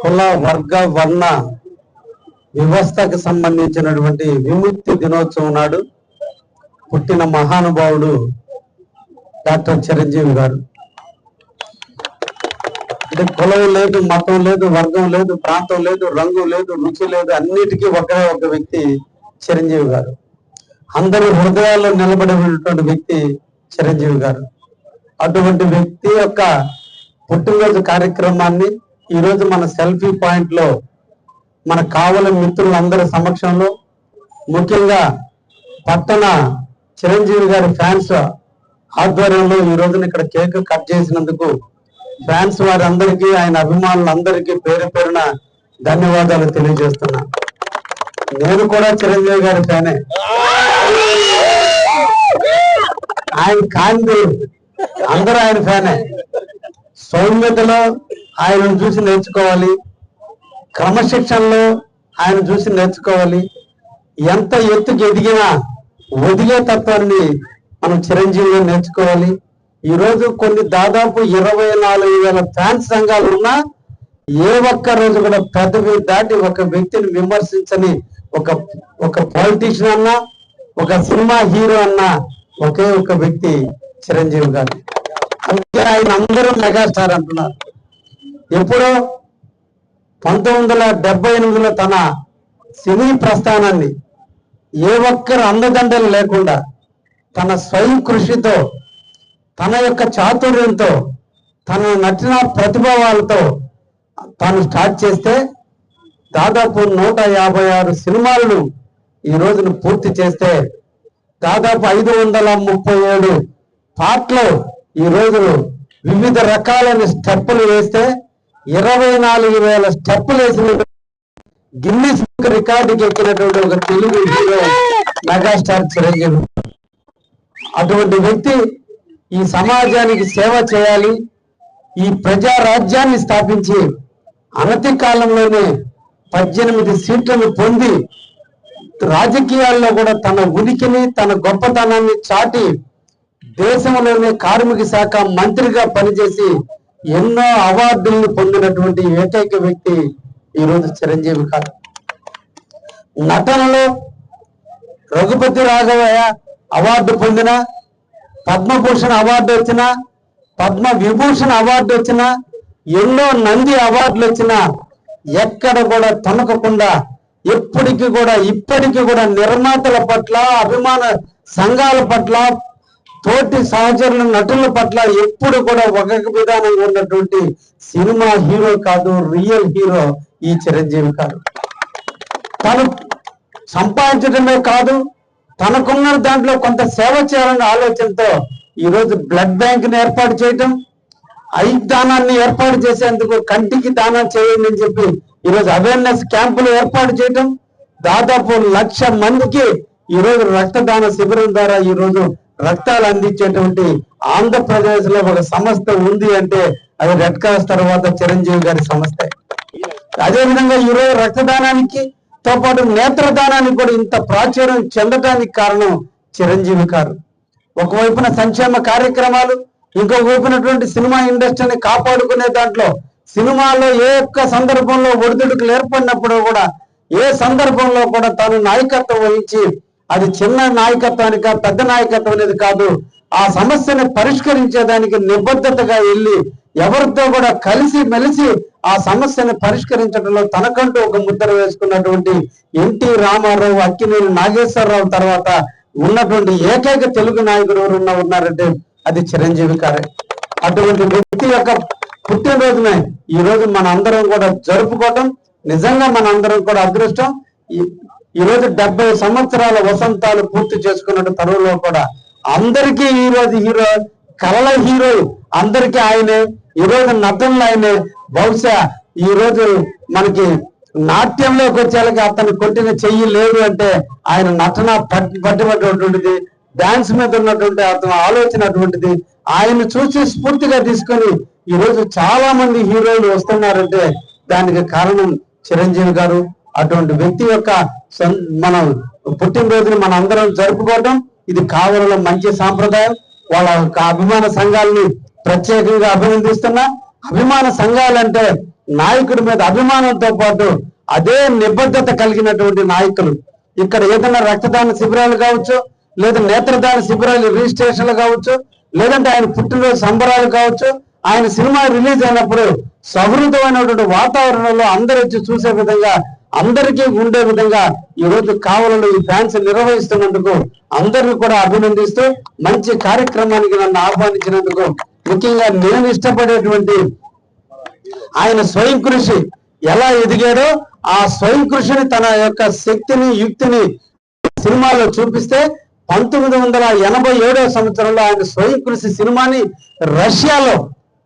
కుల వర్గ వర్ణ వ్యవస్థకు సంబంధించినటువంటి విముక్తి దినోత్సవం నాడు పుట్టిన మహానుభావుడు డాక్టర్ చిరంజీవి గారు. అంటే కులం లేదు మతం లేదు వర్గం లేదు ప్రాంతం లేదు రంగు లేదు రుచి లేదు అన్నిటికీ ఒకే ఒక వ్యక్తి చిరంజీవి గారు. అందరి హృదయాల్లో నిలబడినటువంటి వ్యక్తి చిరంజీవి గారు. అటువంటి వ్యక్తి యొక్క పుట్టినరోజు కార్యక్రమాన్ని ఈ రోజు మన సెల్ఫీ పాయింట్లో మన కావలి మిత్రులందరి సమక్షంలో ముఖ్యంగా పట్టణ చిరంజీవి గారి ఫ్యాన్స్ ఆధ్వర్యంలో ఈ రోజున ఇక్కడ కేక్ కట్ చేసినందుకు ఫ్యాన్స్ వారందరికీ ఆయన అభిమానులందరికీ పేరు పేరున ధన్యవాదాలు తెలియజేస్తున్నా. నేను కూడా చిరంజీవి గారి ఫ్యానే. ఆయన కాంతి అందరూ ఆయన ఫ్యానే. సౌమ్యతలో ఆయనను చూసి నేర్చుకోవాలి. క్రమశిక్షణలో ఆయన చూసి నేర్చుకోవాలి. ఎంత ఎత్తుకి ఎదిగినా వదిలే తత్వాన్ని మనం చిరంజీవిగా నేర్చుకోవాలి. ఈరోజు కొన్ని దాదాపు ఇరవై నాలుగు వేల ఫ్యాన్స్ సంఘాలు ఉన్నా ఏ ఒక్క రోజు కూడా పెద్దవి దాటి ఒక వ్యక్తిని విమర్శించని ఒక ఒక పాలిటీషియన్ అన్నా ఒక సినిమా హీరో అన్నా ఒకే ఒక వ్యక్తి చిరంజీవి గారు. అందుకే ఆయన అందరూ మెగాస్టార్ అంటున్నారు. ఎప్పుడో పంతొమ్మిది వందల ఎనిమిదిలో తన సినీ ప్రస్థానాన్ని ఏ ఒక్కరు అందదండలు లేకుండా తన స్వయం కృషితో తన యొక్క చాతుర్యంతో తన నటిన ప్రతిభావాలతో తాను స్టార్ట్ చేస్తే దాదాపు నూట యాభై ఆరు సినిమాలను ఈ రోజున పూర్తి చేస్తే దాదాపు ఐదు వందల ముప్పై ఏడు పాటలు ఈ రోజు వివిధ రకాలైన స్టెప్పులు వేస్తే ఇరవై నాలుగు వేల స్టెప్పులు వేసిన గిన్నీస్ బుక్ రికార్డుకి ఎక్కినటువంటి ఒక తెలుగు హీరో మెగాస్టార్ చిరంజీవి. అటువంటి వ్యక్తి ఈ సమాజానికి సేవ చేయాలి ఈ ప్రజా రాజ్యాన్ని స్థాపించి అనతి కాలంలోనే పద్దెనిమిది సీట్లను పొంది రాజకీయాల్లో కూడా తన ఉనికిని తన గొప్పతనాన్ని చాటి దేశంలోనే కార్మిక శాఖ మంత్రిగా పనిచేసి ఎన్నో అవార్డులను పొందినటువంటి ఏకైక వ్యక్తి ఈరోజు చిరంజీవి కాదు. నటనలో రఘుపతి రాఘవయ్య అవార్డు పొందిన పద్మభూషణ్ అవార్డు వచ్చిన పద్మ విభూషణ్ అవార్డు వచ్చిన ఎన్నో నంది అవార్డులు వచ్చిన ఎక్కడ కూడా తొనకకుండా ఎప్పటికీ కూడా ఇప్పటికీ కూడా నిర్మాతల పట్ల అభిమాన సంఘాల పట్ల తోటి సహచరుల నటుల పట్ల ఎప్పుడు కూడా ఒక విధానంగా ఉన్నటువంటి సినిమా హీరో కాదు రియల్ హీరో ఈ చిరంజీవి కాదు తను సంపాదించడమే కాదు తనకున్న దాంట్లో కొంత సేవ చేయాలనే ఆలోచనతో ఈ రోజు బ్లడ్ బ్యాంక్ని ఏర్పాటు చేయటం ఐ దానాన్ని ఏర్పాటు చేసేందుకు కంటికి దానం చేయండి అని చెప్పి ఈ రోజు అవేర్నెస్ క్యాంపులు ఏర్పాటు చేయటం దాదాపు లక్ష మందికి ఈ రోజు రక్తదాన శిబిరం ద్వారా ఈ రోజు రక్తాలు అందించేటువంటి ఆంధ్రప్రదేశ్లో ఒక సంస్థ ఉంది అంటే అది రెడ్ క్రాస్ తర్వాత చిరంజీవి గారి సంస్థ. అదే విధంగా రక్తదానానికి తో పాటు నేత్రదానానికి కూడా ఇంత ప్రాచుర్యం చెందడానికి కారణం చిరంజీవి గారు. ఒకవైపున సంక్షేమ కార్యక్రమాలు ఇంకొక వైపునటువంటి సినిమా ఇండస్ట్రీని కాపాడుకునే దాంట్లో సినిమాలో ఏ ఒక్క సందర్భంలో ఒడిదుడుకులు ఏర్పడినప్పుడు కూడా ఏ సందర్భంలో కూడా తాను నాయకత్వం వహించి అది చిన్న నాయకత్వానిక పెద్ద నాయకత్వం అనేది కాదు. ఆ సమస్యను పరిష్కరించేదానికి నిబద్ధతగా వెళ్ళి ఎవరితో కూడా కలిసి మెలిసి ఆ సమస్యను పరిష్కరించడంలో తనకంటూ ఒక ముద్ర వేసుకున్నటువంటి ఎన్టీ రామారావు అక్కినేని నాగేశ్వరరావు తర్వాత ఉన్నటువంటి ఏకైక తెలుగు నాయకుడు ఎవరున్నా ఉన్నారంటే అది చిరంజీవి గారే. అటువంటి వ్యక్తి యొక్క పుట్టినరోజునే ఈ రోజు మన అందరం కూడా జరుపుకోవటం నిజంగా మన అందరం కూడా అదృష్టం. ఈ- రోజు డెబ్బై సంవత్సరాల వసంతాలు పూర్తి చేసుకున్న తరువులో కూడా అందరికీ ఈ రోజు హీరో కళల హీరో అందరికీ ఆయనే ఈ రోజు నటనలు ఆయనే. బహుశా ఈ రోజు మనకి నాట్యంలోకి వచ్చేలాగా అతను కొట్టిన చెయ్యి లేదు అంటే ఆయన నటన పట్టి డాన్స్ మీద ఉన్నటువంటి అతను ఆలోచన అటువంటిది ఆయన చూసి స్ఫూర్తిగా తీసుకొని ఈ రోజు చాలా మంది హీరోలు వస్తున్నారంటే దానికి కారణం చిరంజీవి గారు. అటువంటి వ్యక్తి యొక్క మనం పుట్టినరోజుని మన అందరం జరుపుకోవడం ఇది కావలలో మంచి సాంప్రదాయం. వాళ్ళ యొక్క అభిమాన సంఘాలని ప్రత్యేకంగా అభినందిస్తున్నా. అభిమాన సంఘాలంటే నాయకుడి మీద అభిమానంతో పాటు అదే నిబద్ధత కలిగినటువంటి నాయకులు. ఇక్కడ ఏదైనా రక్తదాన శిబిరాలు కావచ్చు లేదా నేత్రదాన శిబిరాలు రిజిస్ట్రేషన్లు కావచ్చు లేదంటే ఆయన పుట్టినరోజు సంబరాలు కావచ్చు ఆయన సినిమా రిలీజ్ అయినప్పుడు సౌహృదమైనటువంటి వాతావరణంలో అందరూ వచ్చి చూసే విధంగా అందరికీ ఉండే విధంగా ఈ రోజు కావలలో ఈ ఫ్యాన్స్ నిర్వహిస్తున్నందుకు అందరిని కూడా అభినందిస్తూ మంచి కార్యక్రమానికి నన్ను ఆహ్వానించినందుకు ముఖ్యంగా నేను ఇష్టపడేటువంటి ఆయన స్వయం కృషి ఎలా ఎదిగాడో ఆ స్వయం కృషిని తన యొక్క శక్తిని యుక్తిని సినిమాలో చూపిస్తే పంతొమ్మిది వందల ఎనభై ఏడవ సంవత్సరంలో ఆయన స్వయం కృషి సినిమాని రష్యాలో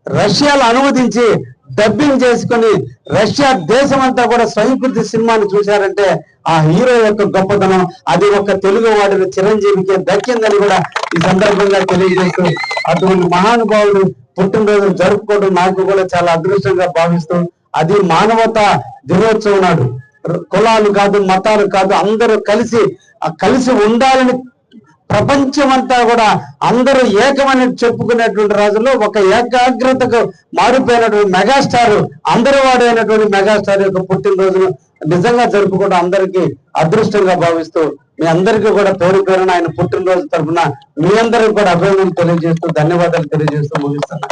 రష్యాలో అనువదించి డబ్బింగ్ చేసుకొని రష్యా దేశమంతా కూడా స్వయంకృతి సినిమాని చూశారంటే ఆ హీరో యొక్క గొప్పతనం అది ఒక తెలుగు వాడిన చిరంజీవికి దక్కిందని కూడా ఈ సందర్భంగా తెలియజేస్తూ అటువంటి మహానుభావుడు పుట్టినరోజు జరుపుకోవడం నాకు కూడా చాలా అదృష్టంగా భావిస్తూ అది మానవత దినోత్సవం నాడు. కులాలు కాదు మతాలు కాదు అందరూ కలిసి ఆ కలిసి ఉండాలని ప్రపంచమంతా కూడా అందరూ ఏకమని చెప్పుకునేటువంటి రోజుల్లో ఒక ఏకాగ్రతకు మారిపోయినటువంటి మెగాస్టార్ అందరూ వాడైనటువంటి మెగాస్టార్ యొక్క పుట్టినరోజును నిజంగా జరుపుకోవడం అందరికీ అదృష్టంగా భావిస్తూ మీ అందరికీ కూడా పేరు పేరున ఆయన పుట్టినరోజు తరపున మీ అందరికీ కూడా అభినందనలు తెలియజేస్తూ ధన్యవాదాలు తెలియజేస్తూ ముగిస్తున్నా.